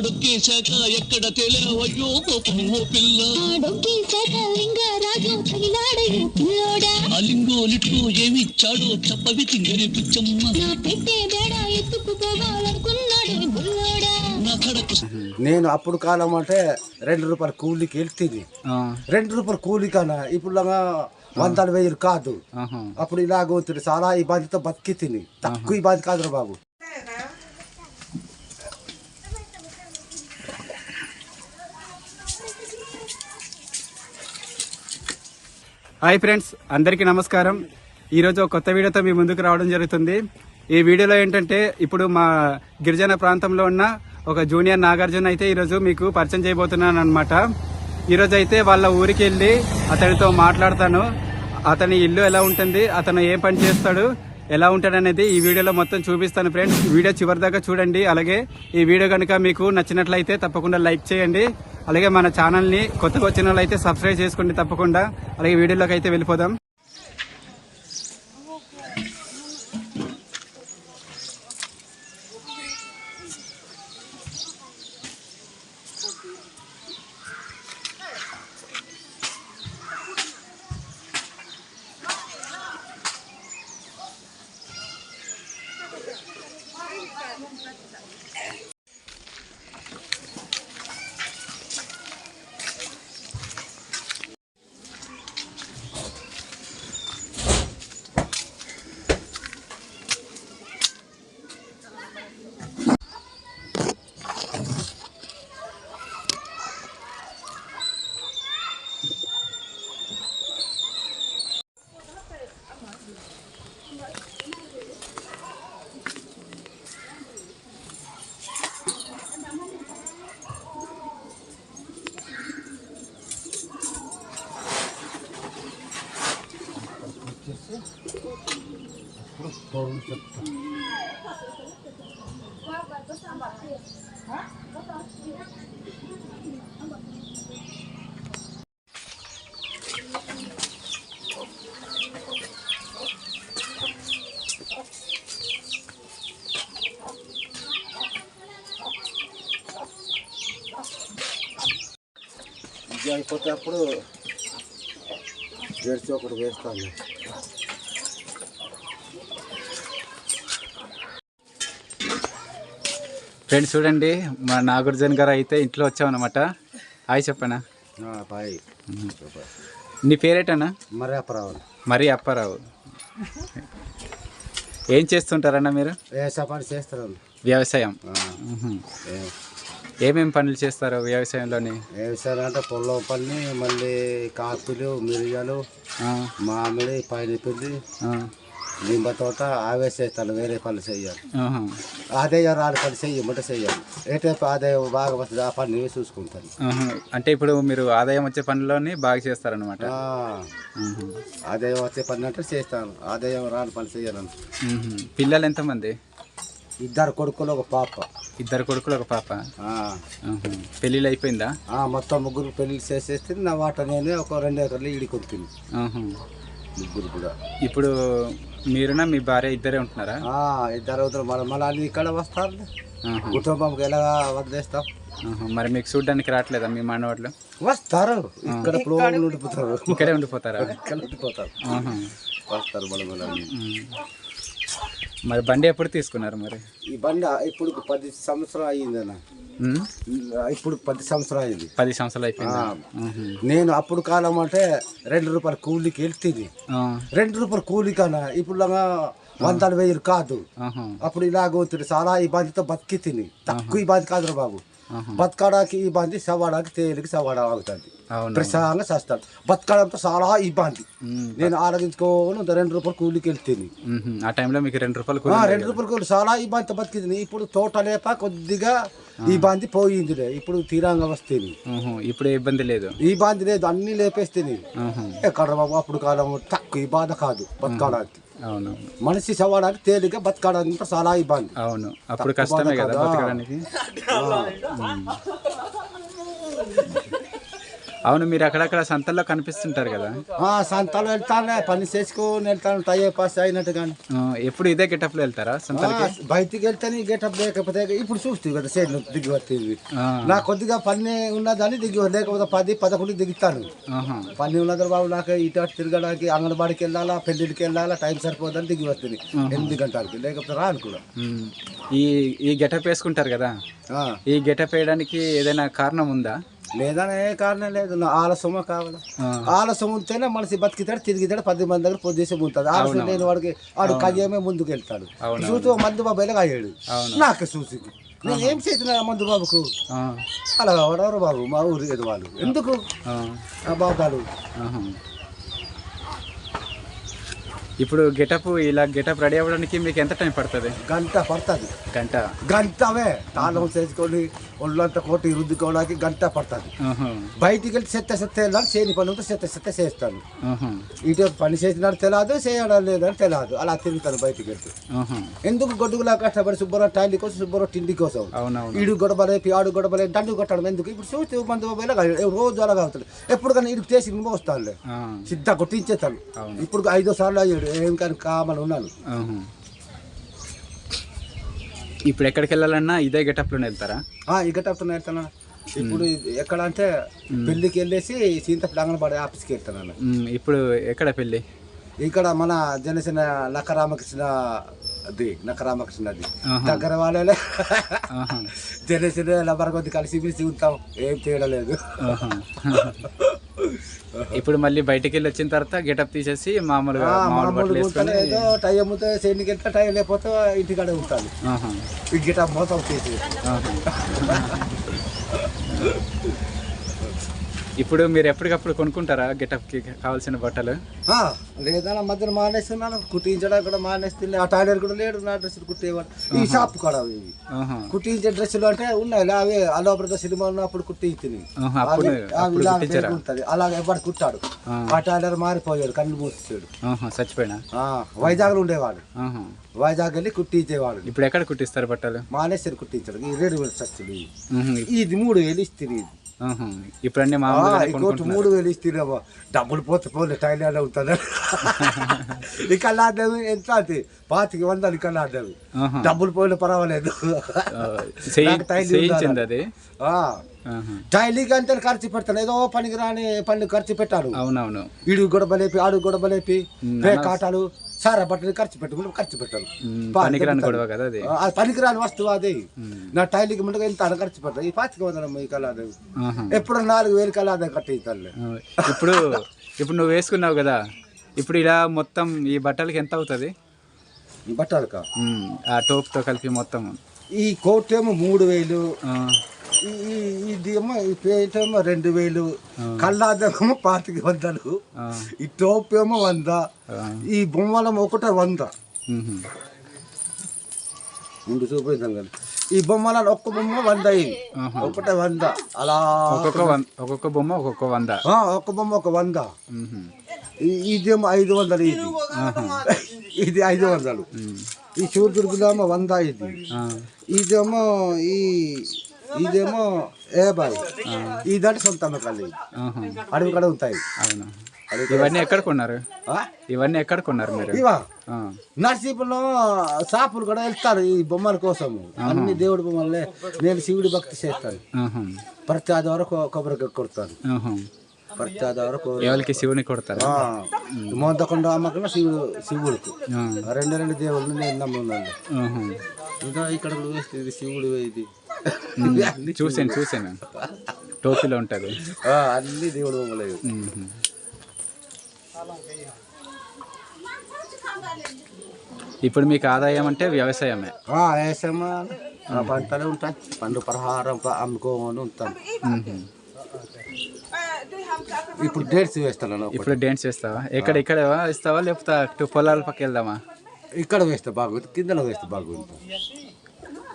ఆడొక్కేశాక ఎక్కడ కోపం ఓ పిల్ల. లింగరాజు పిల్లోడా. అలింగో లిట్టు ఏమిచ్చాడో చెప్పవి తింగరి పిచ్చమ్మ. నా పెట్టే బేడ ఎత్తుకుపోవాలనుకున్నాడు నా కడకు నేను అప్పుడు కాలం అంటే రెండు రూపాయల కూలికి వెళ్తుంది రెండు రూపాయల కూలి కన్నా ఇప్పుడు లాగా వందల వేలు కాదు. అప్పుడు ఇలాగ చాలా ఇబ్బందితో బతికి తిని తక్కువ ఇబ్బంది కాదురా బాబు. హాయ్ ఫ్రెండ్స్ అందరికీ నమస్కారం. ఈరోజు కొత్త వీడియోతో మీ ముందుకు రావడం జరుగుతుంది. ఈ వీడియోలో ఏంటంటే ఇప్పుడు మా గిరిజన ప్రాంతంలో ఉన్న ఒక జూనియర్ నాగార్జున అయితే ఈరోజు మీకు పరిచయం చేయబోతున్నాను అనమాట ఈరోజు అయితే వాళ్ళ ఊరికి వెళ్ళి అతనితో మాట్లాడతాను. అతని ఇల్లు ఎలా ఉంటుంది అతను ఏం పని చేస్తాడు ఎలా ఉంటాడనేది ఈ వీడియోలో మొత్తం చూపిస్తాను ఫ్రెండ్స్ వీడియో చివరి దాకా చూడండి. అలాగే ఈ వీడియో కనుక మీకు నచ్చినట్లయితే తప్పకుండా లైక్ చేయండి. అలాగే మన ఛానల్ని కొత్తగా వచ్చిన అయితే సబ్స్క్రైబ్ చేసుకోండి తప్పకుండా. అలాగే వీడియోలోకి అయితే వెళ్ళిపోదాం. はい。అయిపోతే అప్పుడు జెర్సీ ఒకటి వేస్తాను ఫ్రెండ్స్ చూడండి మా నాగార్జున గారు అయితే ఇంట్లో వచ్చామన్నమాట. హాయ్ చెప్పనా? బాయ్ నీ పేరేటనా మరి అప్పరావాలి మరి అప్పారావు. ఏం చేస్తుంటారన్నా మీరు? వ్యవసాయ. పని చేస్తాను వ్యవసాయం ఏమేమి పనులు చేస్తారు వ్యవసాయంలోని? వ్యవసాయం అంటే పొలం పని మళ్ళీ కాకులు మిరియాలు మామిడి పైనపిండి నింబ తోట అవే చేస్తాను వేరే పనులు చెయ్యాలి. ఆహా. ఆదాయం రాని పని చెయ్యమంటే చెయ్యాలి. ఏ టైపు ఆదాయం బాగా వస్తుంది ఆ పని నేను చూసుకుంటాను. అంటే ఇప్పుడు మీరు ఆదాయం వచ్చే పనిలోని బాగా చేస్తారనమాట ఆదాయం వచ్చే పని అంటే చేస్తాను. ఆదాయం రాని పని చెయ్యాలను పిల్లలు ఎంతమంది? ఇద్దరు కొడుకులు ఒక పాప. ఇద్దరు కొడుకులు ఒక పాప. పెళ్ళిళ్ళు అయిపోయిందా? మొత్తం ముగ్గురు పెళ్ళి చేసేస్తే నా వాట నేనే ఒక రెండు ఎకర్లు ఈడి కొడుతుంది. ముగ్గురు కూడా. ఇప్పుడు మీరునా మీ భార్య ఇద్దరే ఉంటున్నారా? ఆ, ఇద్దరు అవుతారు. మన మళ్ళీ అన్ని ఇక్కడ వస్తారు ఆహా. కుటుంబంకి ఎలా వదిలేస్తాం ఆహా. మరి మీకు చూడడానికి రావట్లేదా మీ మనవాళ్ళు? వస్తారు. ఇక్కడ ప్రోగ్రాం ఉండిపోతారు. ఇక్కడే ఉండిపోతారా? ఇక్కడ ఉండిపోతారు. ఆహా. వస్తారు ఉమ్. మరి బండి ఎప్పుడు తీసుకున్నారు మరి ఈ బండ ఇప్పుడు పది సంవత్సరం అయ్యిందన్న. ఇప్పుడు పది సంవత్సరం అయింది పది సంవత్సరాలు అయిపోయిందా. నేను అప్పుడు కాలం అంటే రెండు రూపాయల కూలికి వెళ్తుంది. రెండు రూపాయల కూలి కన్నా ఇప్పుడు వందల వేలు కాదు. అప్పుడు ఇలాగ చాలా ఇబ్బందితో బతికి తిని తక్కువ ఇబ్బంది కాదురా బాబు. బతకడానికి ఇబ్బంది సవ్వడానికి తేలికి సవ్వడం అవుతుంది. ప్రశాంతంగా చేస్తాడు. బతకడంతో చాలా ఇబ్బంది. నేను ఆలోచించుకోను రెండు రూపాయలు కూలికి వెళ్తుంది. ఆ టైంలో మీకు రెండు రూపాయలు రెండు రూపాయలు కూలి. చాలా ఇబ్బందితో బతికింది. ఇప్పుడు తోట లేప కొద్దిగా ఇబ్బంది పోయిందిలే. ఇప్పుడు తీరంగా వస్తుంది ఉహుం. ఇప్పుడు ఇబ్బంది లేదు. ఈ ఇబ్బంది లేదు. అన్ని లేపేస్తుంది ఉహుం. ఎక్కడ బాబు అప్పుడు కాలం తక్కువ ఈ బాధ కాదు బతకడానికి. అవును. మనిషి చవ్వడానికి తేలిక బతకడానికి చాలా ఇబ్బంది. అవును. అప్పుడు కష్టమే కదా కదా. బతకడానికి. అవును మీరు అక్కడక్కడ సంతల్లో కనిపిస్తుంటారు కదా? ఆ, సంతాలు వెళ్తానే పని చేసుకొని వెళ్తాను టై పాస్ అయినట్టు కానీ. ఎప్పుడు ఇదే గెటప్లో వెళ్తారా సంతలకి? బయటికి వెళ్తే గెటప్ లేకపోతే ఇప్పుడు చూస్తుంది కదా సైడ్ దిగి వస్తుంది నా కొద్దిగా పని ఉన్నదని దిగి లేకపోతే పది పదకొండు దిగుతాను. పని ఉన్నది బాబు నాకు ఇటు అటు తిరగడానికి అంగన్వాడికి వెళ్ళాలా పెళ్ళికి వెళ్ళాలా టైం సరిపోదని దిగి వస్తుంది ఎనిమిది గంటలకి లేకపోతే రాను కూడా. ఈ ఈ గెటప్ వేసుకుంటారు కదా? ఈ గెటప్ వేయడానికి ఏదైనా కారణం ఉందా? లేదనే కారణం లేదు. నా ఆలస్యమ కావాలా. ఆలస్యం ఉంటేనే మనిషి బతికితాడు తిరిగితాడు పది మంది దగ్గర పొజిషన్ ఉంటుంది. ఆలస్యం లేని వాడికి వాడు కయ్యమే ముందుకు వెళ్తాడు చూసి మందు బాబు ఎలాగ అయ్యాడు నాకే చూసి నేను ఏం చేసిన మందు బాబుకు? అలా ఎవరెవరు బాబు? మా ఊరు వాళ్ళు ఎందుకు? ఆ, బాబాలు. ఇప్పుడు గెటప్ ఇలా గెటప్ రెడీ అవ్వడానికి మీకు ఎంత టైం పడుతుంది? గంట పడుతుంది. గంట. గంటవే. తాళం చేసుకొని ఒళ్ళంతా కొట్టి రుద్దుకోవడానికి గంట పడుతుంది. బయటికి వెళ్ళి చెత్త చెత్త వెళ్ళాలి చేయని పని ఉంటే చెత్త చెత్త చేస్తాను. ఇటు పని చేసినాడు తెలియదు చేయడం లేదని తెలియదు అలా తిరుగుతాను బయటికి వెళ్తే. ఎందుకు గొడ్డుగులా కష్టపడి సుబ్బరావు టైండి కోసం సుబ్బరావు తిండి కోసం? ఈడు గొడవలేపి ఆడు గొడవలే దండు కొట్టడం ఎందుకు? ఇప్పుడు చూస్తే మంది రోజు అలాగా అవుతాడు ఎప్పుడు కానీ ఇడికి చేసి మోస్తానులే ఆ, సిద్ధ కొట్టించేస్తాను. ఇప్పుడు ఐదో సార్లు అయ్యాడు. ఏం కానీ కామని ఉన్నాను. ఇప్పుడు ఎక్కడికి వెళ్ళాలన్నా ఇదే గెటప్లోనే వెళ్తారా? ఆ, ఇక తప్పున వెళ్తాను? ఇప్పుడు ఎక్కడ అంటే పెళ్ళికి వెళ్ళేసి సీంతపల్లి అంగన్వాడి ఆఫీస్కి వెళ్తాను ఇప్పుడు ఎక్కడ పెళ్ళి? ఇక్కడ మన జనసేన నక్క రామకృష్ణ అది నక్క రామకృష్ణ అది. దగ్గర వాళ్ళే. జనసేన లబ్బర్ కొద్ది కలిసి పిలిచి ఉంటాం. ఏం చేయడం లేదు. ఇప్పుడు మళ్ళీ బయటికి వెళ్ళి వచ్చిన తర్వాత గెటప్ తీసేసి మామూలుగా మామూలు మామూలు బట్టలు ఉంటాను వేసుకొని ఏదో టై అమ్ముతే వెళ్తే టై లేకపోతే ఇంటికాడే ఉంటాను. ఈ గిట మోసం చేసి ఆహా. ఇప్పుడు మీరు ఎప్పటికప్పుడు కొనుక్కుంటారా గెటప్కి కావాల్సిన బట్టలు? లేదన్న మధ్యన మానేస్తున్నాను కుట్టించడం కూడా మానేస్తుంది ఆ టైలర్ కూడా లేడు నా డ్రెస్సులు కుట్టేవాడు. ఈ షాప్ కూడా ఇవి. కుట్టించే డ్రెస్సులు అంటే ఉన్నాయి అవే అలోపడ సినిమా ఉన్నప్పుడు కుట్టించింది ఉంటుంది. అలాగే ఎవరు కుట్టాడు? ఆ. టైలర్ మారిపోయాడు కళ్ళు ఆహా, చచ్చిపోయినా? వైజాగ్లో ఉండేవాడు. ఆహా. వైజాగ్ వెళ్ళి కుట్టించేవాడు. ఇప్పుడు ఎక్కడ కుట్టిస్తారు బట్టలు? మానేశ్వరి కుట్టించాడు ఈ రెండు వేలు సచ్చులు. ఇది మూడు వేలు ఇస్తుంది ఇది ఆహా. ఇప్పుడు అన్ని ఆ, మామూలుగా ఇంకోటి మూడు వేలు ఇస్తున్నావా డబ్బులు పోతే పోలే టైలర్ ఉంటుంది ఇక లాదేవి ఎంత అది? పాతికి వందలు ఇక. డబ్బులు పోయిన పర్వాలేదు. టైలీకి అంతే ఖర్చు పెడతాను. ఏదో పనికి రాని పని ఖర్చు పెట్టాను. అవునవును. ఈడు గొడవలేపి ఆడు గొడవలేపి ఉమ్, పేకాటాలు సారా బట్టలు ఖర్చు పెట్టుకుంటూ ఖర్చు పెట్టాను. పనికిరాని. గొడవ కదా అది. పనికిరాని వస్తువు అది. నా టైలీకి ముందుగా ఇంత అని ఖర్చు పెడతాను ఈ పాతిక వందల ఈ కలాదే. ఎప్పుడు నాలుగు వేలు కలాదే కట్టిస్తాను ఆ, ఇప్పుడు ఇప్పుడు నువ్వు వేసుకున్నావు కదా ఇప్పుడు ఇలా మొత్తం ఈ బట్టలకి ఎంత అవుతుంది? ఈ బట్టలక? ఆ టోప్తో కలిపి మొత్తం. ఈ కోట్ ఏమో మూడు వేలు. ఇది ఏమో ఈ పేట ఏమో రెండు వేలు. కళ్ళాదేమో పాతిక వందలు. ఈ టోప్ ఏమో వంద ఈ బొమ్మలం ఒకటే వంద. ముందు చూపిద్దాం కదా. ఈ బొమ్మలను ఒక్క బొమ్మ వంద అయింది. ఒకటే వంద. అలా ఒక్కొక్క ఒక్కొక్క బొమ్మ ఒక్కొక్క వంద. ఒక్క బొమ్మ ఒక వంద. ఇదేమో ఐదు వందలు ఇది. ఇది ఐదు వందలు. ఈ సూర్యుడికిదేమో వంద ఇది ఇదేమో ఈ ఇదేమో యాభై ఇదంటే సొంత అమ్మకాలు ఇవి. ఆహా. అడవి కడ ఉంటాయి. అవును? ఇవన్నీ ఎక్కడ కొన్నారు? ఇవన్నీ ఎక్కడ కొన్నారు మీరు? ఇవా? నర్సీపులో షాపులు కూడా వెళ్తారు ఈ బొమ్మల కోసము అన్ని దేవుడి బొమ్మలే నేను శివుడి భక్తి చేస్తాను. ప్రతి ఆదివారం కొ- కొబ్బరికాయ కొడతాను. ప్రతి ఆదివారం ఎవరికి శివుని కొడతారా? ఆ, మోంతకొండ అమ్మకం శివుడు శివుడికి. రెండు రెండు దేవుళ్ళు నేను నమ్మున్నాను. ఇంకా ఇక్కడ శివుడు ఇది. చూసాను చూసాను టోపీలో ఉంటుంది. అన్ని దేవుడు బొమ్మలే. ఇప్పుడు మీకు ఆదాయం అంటే వ్యవసాయమే. ఆ పంటలు ఉంటాయి. పండు పరహారం అమ్ముకోమని ఉహు. ఇప్పుడు డేట్స్ వేస్తాను. ఇప్పుడు డాన్స్ చేస్తావా ఎక్కడ ఇక్కడ ఇస్తావా లేకపోతే పొలాల పక్క వెళ్దామా? ఇక్కడ వేస్తే బాగుంటుంది కిందలో వేస్తే బాగుంటుంది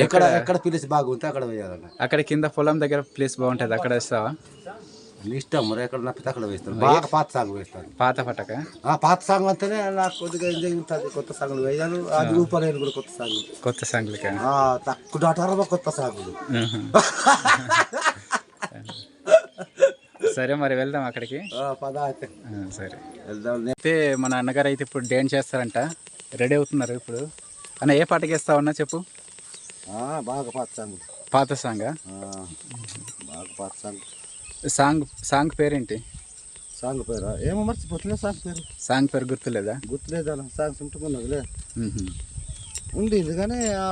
ఎక్కడ ఎక్కడ? పిలిచి బాగుంటే అక్కడ వేయాలన్న అక్కడ కింద పొలం దగ్గర ప్లేస్ బాగుంటుంది అక్కడ వేస్తావా? ఇష్టం మరి ఎక్కడ నప్పితే అక్కడ వేస్తాను. బాగా పాత సాంగ్ వేస్తాను. పాత పటక? ఆ పాత సాంగ్ అంటేనే నాకు కొద్దిగా ఎంజాయ్ ఉంటుంది కొత్త సాంగ్లు వేయాలి అది ఊపలేను కూడా కొత్త సాంగ్లు. కొత్త సాంగ్లక? ఆ, తక్కువ డాటారమా కొత్త సాంగ్లు. సరే మరి వెళ్దాం అక్కడికి. సరే. వెళ్దాం. అయితే మన అన్నగారు అయితే ఇప్పుడు డాన్స్ చేస్తారంట. రెడీ అవుతున్నారు ఇప్పుడు. అన్న ఏ పాటకి వేస్తావన్నా చెప్పు. బాగా పచ్చాను పాత సాంగా? బాగా పచ్చాను సాంగ్. సాంగ్ పేరేంటి? సాంగ్ పేరు? ఏమో మర్చిపోతులే సాంగ్ పేరు. సాంగ్ పేరు గుర్తులేదా? గుర్తులేదు? ఉంటున్నదిలే మ్హూ. ఉండేది కానీ ఆ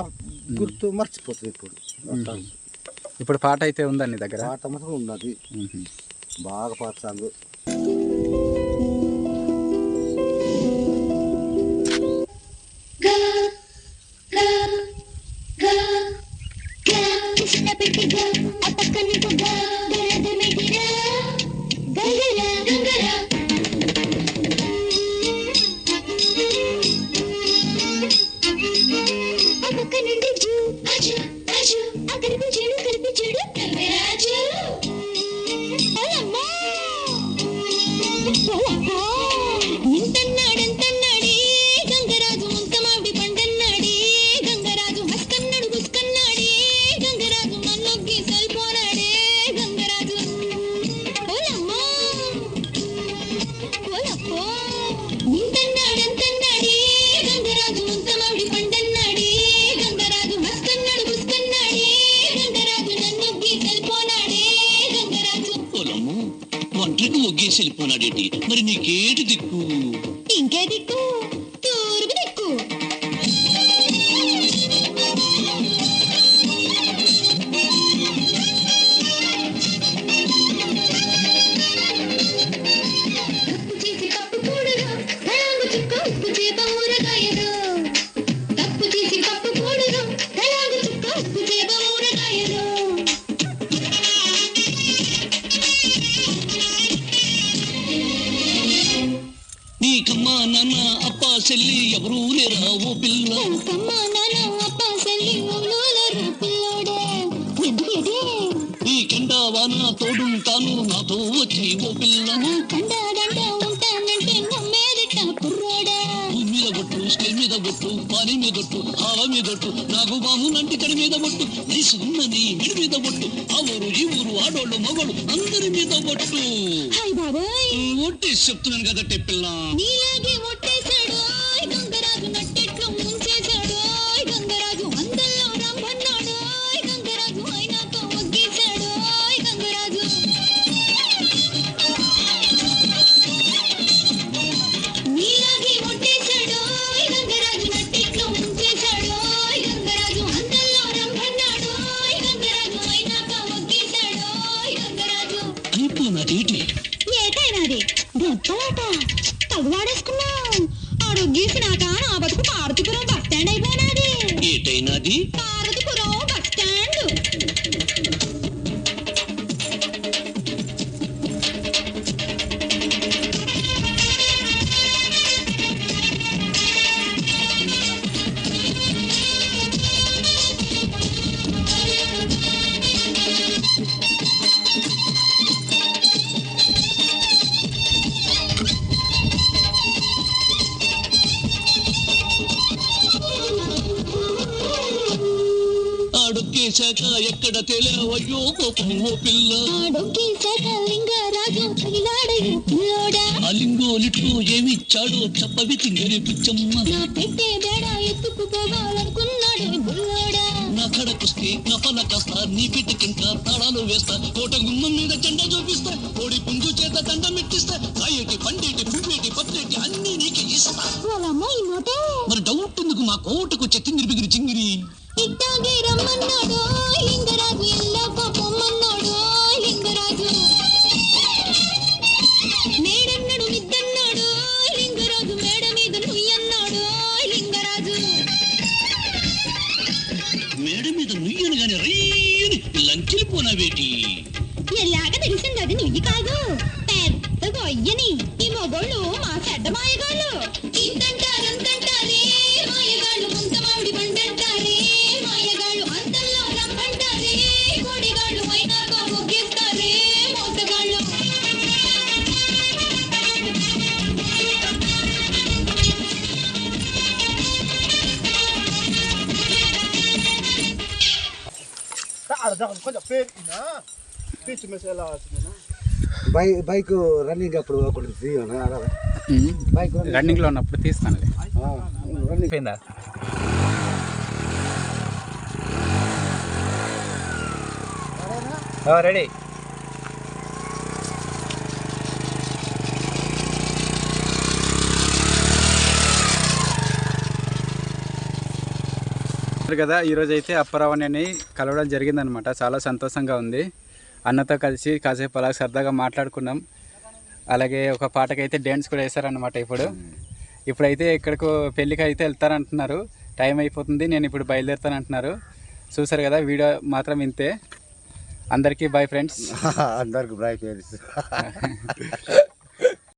గుర్తు మర్చిపోతుంది ఇప్పుడు. ఇప్పుడు పాట అయితే ఉందా నీ దగ్గర? పాట మాత్రం ఉన్నది. బాగా పాట సాంగ్. Silpona a it. కొట్టు నాకు బాము నంటి కడి మీద కొట్టు నైసు ఉన్నది మిడి మీద కొట్టు ఆ ఊరు ఈ ఊరు ఆడోళ్ళు మగోళ్ళు అందరి మీద కొట్టు హాయ్ బాబాయ్. ఒట్టేసి చెప్తున్నాను కదటే పిల్ల. నీలాగే ఎక్కడ తెలియవయ్యో పాపం ఓ పిల్ల అలింగో లిట్కో ఏమిచ్చాడో చెప్పవి తింగని పిచ్చమ్మ నా పెట్టే బేడ ఎత్తుకుపోవాలనుకున్నాడు బుల్లోడా నా కడకొస్తే నా పల కాస్త నీ పెట్టికింకా తాళాలు వేస్తా కోట గుమ్మం మీద చెండ చూపిస్తా కోడి పుంజు చేత దండం పెట్టిస్తా కాయటి పండేటి పువ్వేటి పత్రేటి అన్ని నీకే ఇస్తా మరి డౌట్ ఎందుకు మా కోటకు చెత్తింగిరి బిగిరి చింగిరి ఇట్టాగే రమ్మన్నాడు. లింగరాజు ఎల్లాక పొమ్మన్నాడు లింగరాజు. మేడన్నాడు మిద్దన్నాడు లింగరాజు మేడ మీద నుయ్యన్నాడు. లింగరాజు. మేడ మీద నుయ్యను గాని రయ్యని లంకిలిపోనావేటి ఎలాగ తెలిసింది అది నుయ్యి కాదు. కొంచెం బై బైక్ రన్నింగ్ అప్పుడు ఒకటి బైక్ రన్నింగ్లో ఉన్నప్పుడు తీస్తానులే రన్నింగ్ పోయిందా రెడీ కదా ఈరోజు అయితే అప్పరావణ్యని కలవడం జరిగిందనమాట. చాలా సంతోషంగా ఉంది. అన్నతో కలిసి కాసేపు అలా సరదాగా మాట్లాడుకున్నాం. అలాగే ఒక పాటకైతే డ్యాన్స్ కూడా వేశారనమాట ఇప్పుడు. ఇప్పుడైతే ఇక్కడికి పెళ్ళికి అయితే వెళ్తారంటున్నారు. టైం అయిపోతుంది నేను ఇప్పుడు బయలుదేరుతానంటున్నారు. చూసారు కదా వీడియో మాత్రం ఇంతే. అందరికీ బాయ్ ఫ్రెండ్స్. అందరికి బ్రైక్